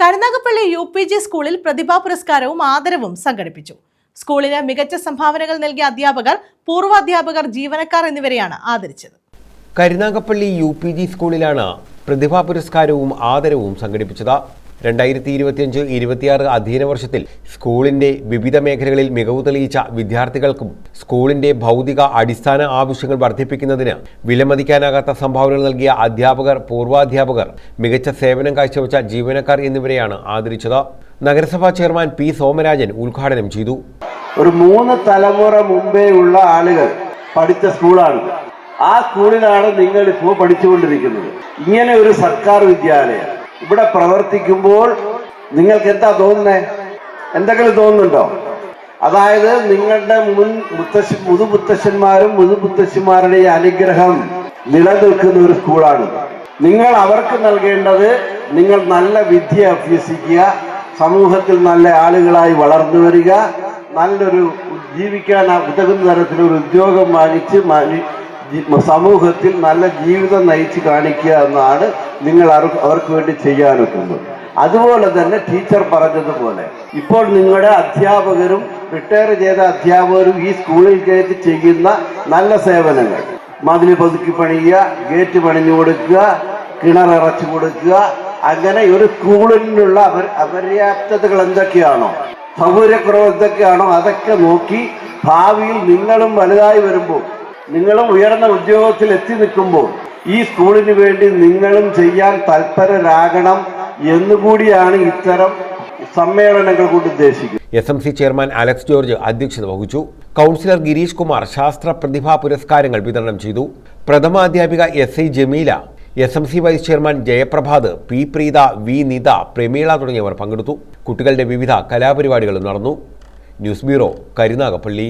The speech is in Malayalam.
കരുനാഗപ്പള്ളി യു പി ജി സ്കൂളിൽ പ്രതിഭാ പുരസ്കാരവും ആദരവും സംഘടിപ്പിച്ചു. സ്കൂളിന് മികച്ച സംഭാവനകൾ നൽകിയ അധ്യാപകർ പൂർവാധ്യാപകർ ജീവനക്കാർ എന്നിവരെയാണ് ആദരിച്ചത്. കരുനാഗപ്പള്ളി യു പി ജി സ്കൂളിലാണ് പ്രതിഭാ പുരസ്കാരവും ആദരവും സംഘടിപ്പിച്ചത്. രണ്ടായിരത്തി ഇരുപത്തിയഞ്ച് ഇരുപത്തിയാറ് അധ്യയന വർഷത്തിൽ സ്കൂളിന്റെ വിവിധ മേഖലകളിൽ മികവ് തെളിയിച്ച വിദ്യാർത്ഥികൾക്കും സ്കൂളിന്റെ ഭൗതിക അടിസ്ഥാന ആവശ്യങ്ങൾ വർദ്ധിപ്പിക്കുന്നതിന് വിലമതിക്കാനാകാത്ത സംഭാവനകൾ നൽകിയ അധ്യാപകർ പൂർവാധ്യാപകർ മികച്ച സേവനം കാഴ്ചവെച്ച ജീവനക്കാർ എന്നിവരെയാണ് ആദരിച്ചത്. നഗരസഭാ ചെയർമാൻ പി സോമരാജൻ ഉദ്ഘാടനം ചെയ്തു. ഒരു മൂന്ന് തലമുറ മുമ്പേ ഉള്ള ആളുകൾ പഠിച്ച സ്കൂളാണ്. ആ സ്കൂളിലാണ് നിങ്ങൾ ഇപ്പോൾ പഠിച്ചുകൊണ്ടിരിക്കുന്നത്. ഇങ്ങനെ ഒരു സർക്കാർ വിദ്യാലയം ഇവിടെ പ്രവർത്തിക്കുമ്പോൾ നിങ്ങൾക്ക് എന്താ തോന്നുന്നത് എന്തെങ്കിലും തോന്നുന്നുണ്ടോ? അതായത് നിങ്ങളുടെ മുൻ മുത്തശ്ശി മുതുമുത്തശ്ശന്മാരും മുതുമുത്തശ്ശിമാരുടെ അനുഗ്രഹം നിലനിൽക്കുന്ന ഒരു സ്കൂളാണ്. നിങ്ങൾ അവർക്ക് നൽകേണ്ടത് നിങ്ങൾ നല്ല വിദ്യ അഭ്യസിക്കുക സമൂഹത്തിൽ നല്ല ആളുകളായി വളർന്നു വരിക നല്ലൊരു ജീവിക്കാൻ ഉതകുന്ന തരത്തിലൊരു ഉദ്യോഗം വാങ്ങിച്ച് സമൂഹത്തിൽ നല്ല ജീവിതം നയിച്ച് കാണിക്കുക എന്നാണ് നിങ്ങൾ അവർക്ക് വേണ്ടി ചെയ്യാനൊക്കുന്നു. അതുപോലെ തന്നെ ടീച്ചർ പറഞ്ഞതുപോലെ ഇപ്പോൾ നിങ്ങളുടെ അധ്യാപകരും റിട്ടയർ ചെയ്ത അധ്യാപകരും ഈ സ്കൂളിൽ കയറ്റി ചെയ്യുന്ന നല്ല സേവനങ്ങൾ. മതിൽ പതുക്കി പണിയുക ഗേറ്റ് പണിഞ്ഞു കൊടുക്കുക കിണറച്ചു കൊടുക്കുക. അങ്ങനെ ഒരു സ്കൂളിനുള്ള അവർ അപര്യാപ്തതകൾ എന്തൊക്കെയാണോ സൗകര്യക്കുറവ് എന്തൊക്കെയാണോ അതൊക്കെ നോക്കി ഭാവിയിൽ നിങ്ങളും വലുതായി വരുമ്പോൾ നിങ്ങളും ഉയർന്ന ഉദ്യോഗത്തിൽ എത്തി നിൽക്കുമ്പോൾ ഈ സ്കൂളിന് വേണ്ടി നിങ്ങളും ചെയ്യാൻ തൽപരരാകണം എന്നുകൂടിയാണ് ഇത്തരം സമ്മേളനങ്ങൾ കൊണ്ട് ഉദ്ദേശിക്കുന്നത്. S M C chairman Alex George അധ്യക്ഷത വഹിച്ചു. കൗൺസിലർ ഗിരീഷ് കുമാർ ശാസ്ത്ര പ്രതിഭാ പുരസ്കാരങ്ങൾ വിതരണം ചെയ്തു. പ്രഥമാധ്യാപിക S I Jameela S M C vice chairman Jayaprabhat P Preetha V Nitha Prameela തുടങ്ങിയവർ പങ്കെടുത്തു. കുട്ടികളുടെ വിവിധ കലാപരിപാടികളും നടന്നു. News bureau Karunagappally.